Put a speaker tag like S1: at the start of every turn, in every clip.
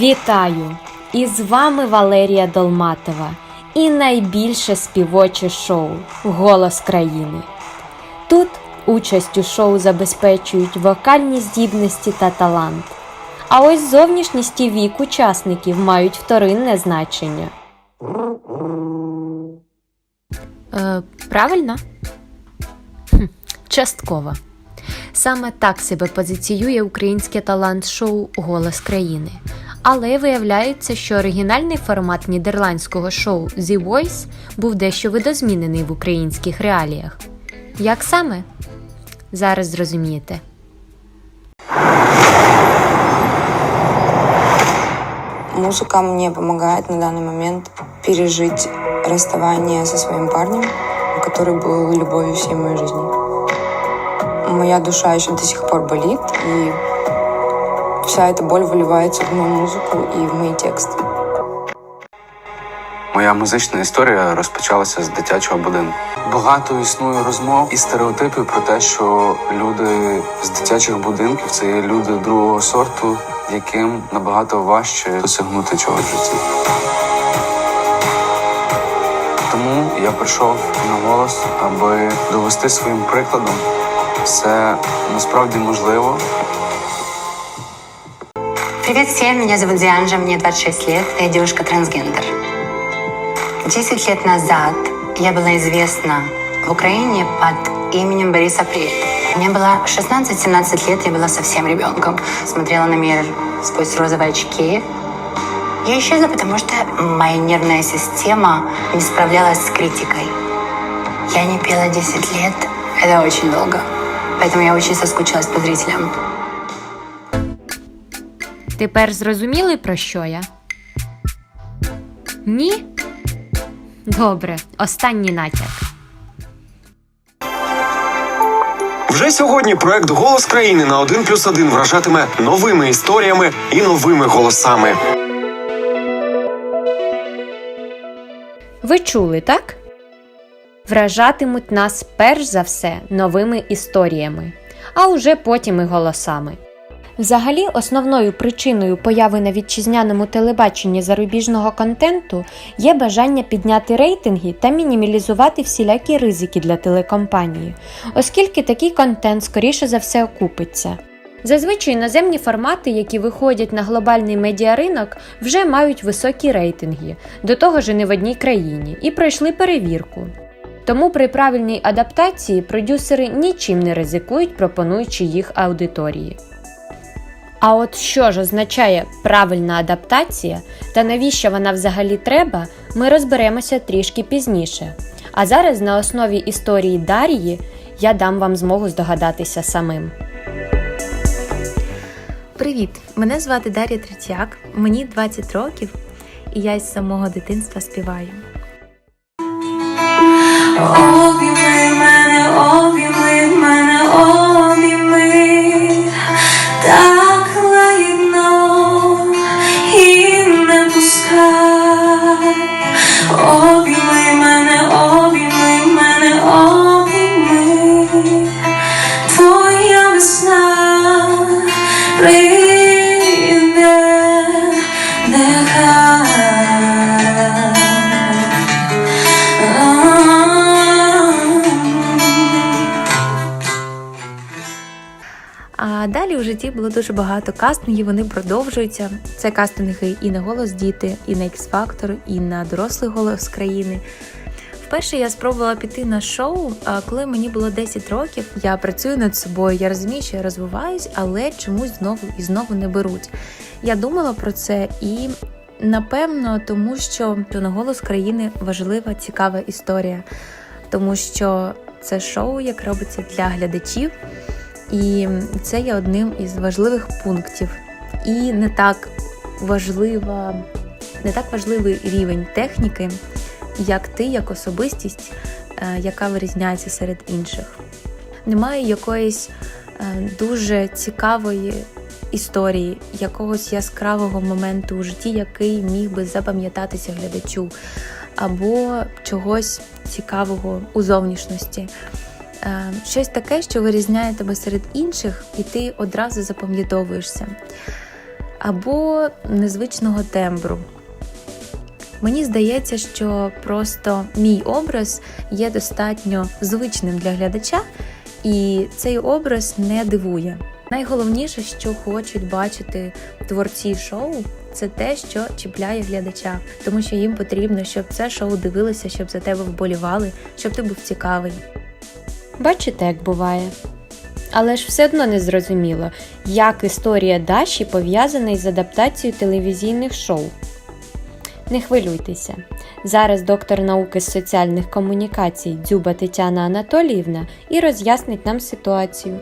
S1: Вітаю! І з вами Валерія Долматова і найбільше співоче шоу Голос країни. Тут участь у шоу забезпечують вокальні здібності та талант. А ось зовнішність і вік учасників мають вторинне значення. Е, правильно? Хм, частково. Саме так себе позиціює українське талант-шоу Голос країни. Але виявляється, що оригінальний формат нідерландського шоу The Voice був дещо видозмінений в українських реаліях. Як саме? Зараз зрозумієте.
S2: Музыка мне помогает на данный момент пережить расставание со своим парнем, который был любовью всей моей жизни. Моя душа еще до сих пор болит, и вся эта боль выливается в мою музыку и в мои тексты.
S3: Моя музична історія розпочалася з дитячого будинку. Багато існує розмов і стереотипів про те, що люди з дитячих будинків це є люди другого сорту, яким набагато важче досягнути чогось в житті. Тому я прийшов на голос, аби довести своїм прикладом все насправді можливо
S4: Привет всем, меня зовут Дианжа, мне 26 лет, я девушка-трансгендер. 10 лет назад я была известна в Украине под именем Борис Апрель. Мне было 16-17 лет, я была совсем ребенком. Смотрела на мир сквозь розовые очки. Я исчезла, потому что моя нервная система не справлялась с критикой. Я не пела 10 лет, это очень долго. Поэтому я очень соскучилась по зрителям.
S1: Тепер зрозуміли, про що я? Ні? Добре, останній натяк.
S5: Вже сьогодні проект Голос країни на 1 плюс 1 вражатиме новими історіями і новими голосами.
S1: Ви чули, так? Вражатимуть нас перш за все новими історіями, а уже потім і голосами. Взагалі, основною причиною появи на вітчизняному телебаченні зарубіжного контенту є бажання підняти рейтинги та мінімалізувати всілякі ризики для телекомпанії, оскільки такий контент скоріше за все окупиться. Зазвичай іноземні формати, які виходять на глобальний медіаринок, вже мають високі рейтинги, до того ж не в одній країні, і пройшли перевірку. Тому при правильній адаптації продюсери нічим не ризикують, пропонуючи їх аудиторії. А от що ж означає правильна адаптація та навіщо вона взагалі треба, ми розберемося трішки пізніше. А зараз на основі історії Дар'ї я дам вам змогу здогадатися самим.
S6: Привіт! Мене звати Дар'я Третяк, мені 20 років, і я з самого дитинства співаю.
S7: Обійми мене, обійми мене, обійми
S6: житті було дуже багато кастингів, вони продовжуються. Це кастинги і на голос діти, і на X-Factor, і на дорослий голос країни. Вперше я спробувала піти на шоу, коли мені було 10 років. Я працюю над собою, я розумію, що я розвиваюсь, але чомусь знову і знову не беруть. Я думала про це і. Напевно, тому що на голос країни важлива, цікава історія, тому що це шоу, як робиться для глядачів, і це є одним із важливих пунктів. І не так важлива Не так важливий рівень техніки, як ти, як особистість, е, яка вирізняється серед інших. Немає якоїсь е, дуже цікавої історії, якогось яскравого моменту у житті, який міг би запам'ятатися глядачу, або чогось цікавого у зовнішності. Е, Щось таке, що вирізняє тебе серед інших, і ти одразу запам'ятовуєшся. Або незвичного тембру. Мені здається, що просто мій образ є достатньо звичним для глядача, і цей образ не дивує. Найголовніше, що хочуть бачити творці шоу, це те, що чіпляє глядача, тому що їм потрібно, щоб це шоу дивилися, щоб за тебе вболівали, щоб ти був цікавий.
S1: Бачите, як буває. Але ж все одно не зрозуміло, як історія Даші пов'язана із адаптацією телевізійних шоу. Не хвилюйтеся. Зараз доктор науки з соціальних комунікацій Дзюба Тетяна Анатоліївна і роз'яснить нам ситуацію.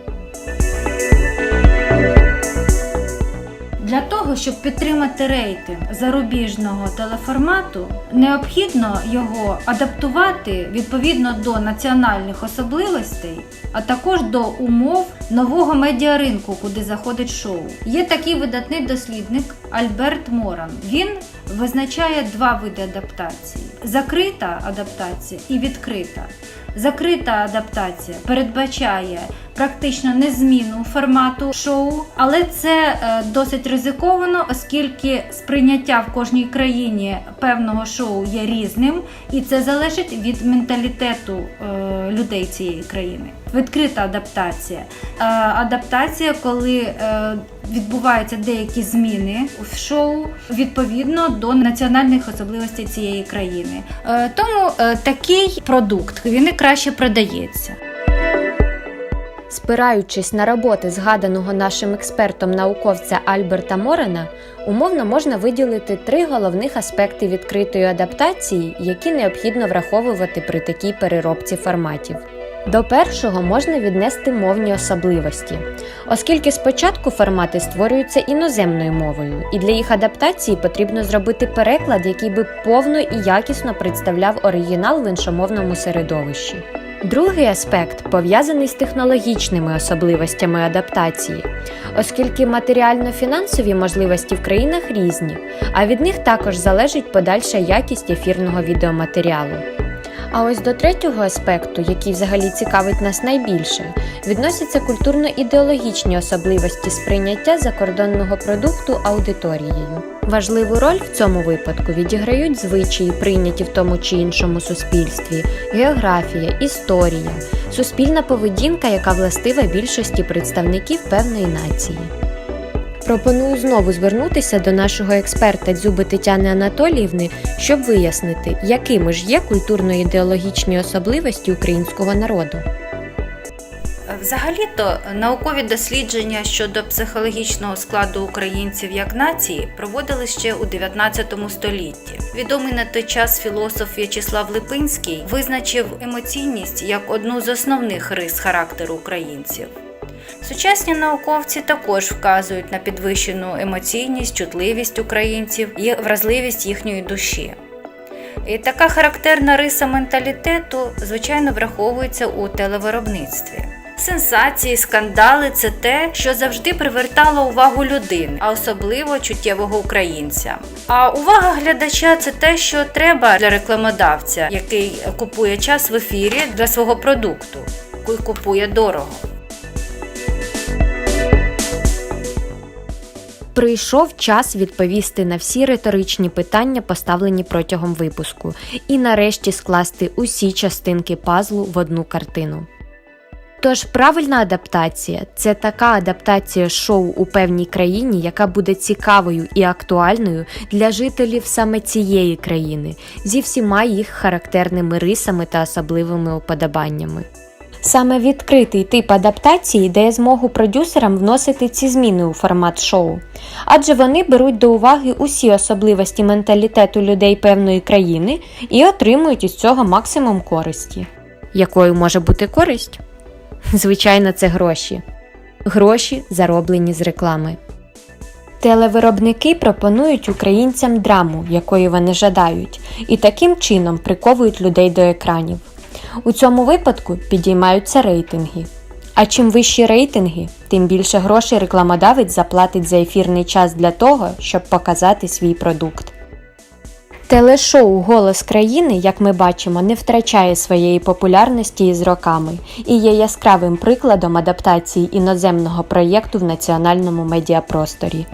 S8: Для того, щоб підтримати рейтинг зарубіжного телеформату, необхідно його адаптувати відповідно до національних особливостей, а також до умов нового медіаринку, куди заходить шоу. Є такий видатний дослідник Альберт Моран. Він визначає два види адаптації: закрита адаптація і відкрита. Закрита адаптація передбачає практично незміну формату шоу, але це е, досить ризиковано, оскільки сприйняття в кожній країні певного шоу є різним, і це залежить від менталітету е, людей цієї країни. Відкрита адаптація. Е, адаптація, коли відбуваються деякі зміни в шоу відповідно до національних особливостей цієї країни. Тому такий продукт він краще продається.
S1: Спираючись на роботи згаданого нашим експертом науковця Альберта Морена, умовно можна виділити три головних аспекти відкритої адаптації, які необхідно враховувати при такій переробці форматів. До першого можна віднести мовні особливості, оскільки спочатку формати створюються іноземною мовою, і для їх адаптації потрібно зробити переклад, який би повно і якісно представляв оригінал в іншомовному середовищі. Другий аспект пов'язаний з технологічними особливостями адаптації, оскільки матеріально-фінансові можливості в країнах різні, а від них також залежить подальша якість ефірного відеоматеріалу. А ось до третього аспекту, який взагалі цікавить нас найбільше, відносяться культурно-ідеологічні особливості сприйняття закордонного продукту аудиторією. Важливу роль в цьому випадку відіграють звичаї, прийняті в тому чи іншому суспільстві, географія, історія, суспільна поведінка, яка властива більшості представників певної нації. Пропоную знову звернутися до нашого експерта Дзюби Тетяни Анатоліївни, щоб вияснити, якими ж є культурно-ідеологічні особливості українського народу.
S9: Взагалі-то наукові дослідження щодо психологічного складу українців як нації проводили ще у 19 столітті. Відомий на той час філософ В'ячеслав Липинський визначив емоційність як одну з основних рис характеру українців. Сучасні науковці також вказують на підвищену емоційність, чутливість українців і вразливість їхньої душі. І така характерна риса менталітету, звичайно, враховується у телевиробництві. Сенсації, скандали це те, що завжди привертало увагу людини, а особливо чуттєвого українця. А увага глядача це те, що треба для рекламодавця, який купує час в ефірі для свого продукту, і купує дорого.
S1: Прийшов час відповісти на всі риторичні питання, поставлені протягом випуску, і нарешті скласти усі частинки пазлу в одну картину. Тож правильна адаптація це така адаптація шоу у певній країні, яка буде цікавою і актуальною для жителів саме цієї країни зі всіма їх характерними рисами та особливими уподобаннями. Саме відкритий тип адаптації дає змогу продюсерам вносити ці зміни у формат шоу, адже вони беруть до уваги усі особливості менталітету людей певної країни і отримують із цього максимум користі. Якою може бути користь? Звичайно, це гроші. Гроші, зароблені з реклами. Телевиробники пропонують українцям драму, якої вони жадають, і таким чином приковують людей до екранів. У цьому випадку підіймаються рейтинги. А чим вищі рейтинги, тим більше грошей рекламодавець заплатить за ефірний час для того, щоб показати свій продукт. Телешоу Голос країни, як ми бачимо, не втрачає своєї популярності із роками і є яскравим прикладом адаптації іноземного проєкту в національному медіапросторі.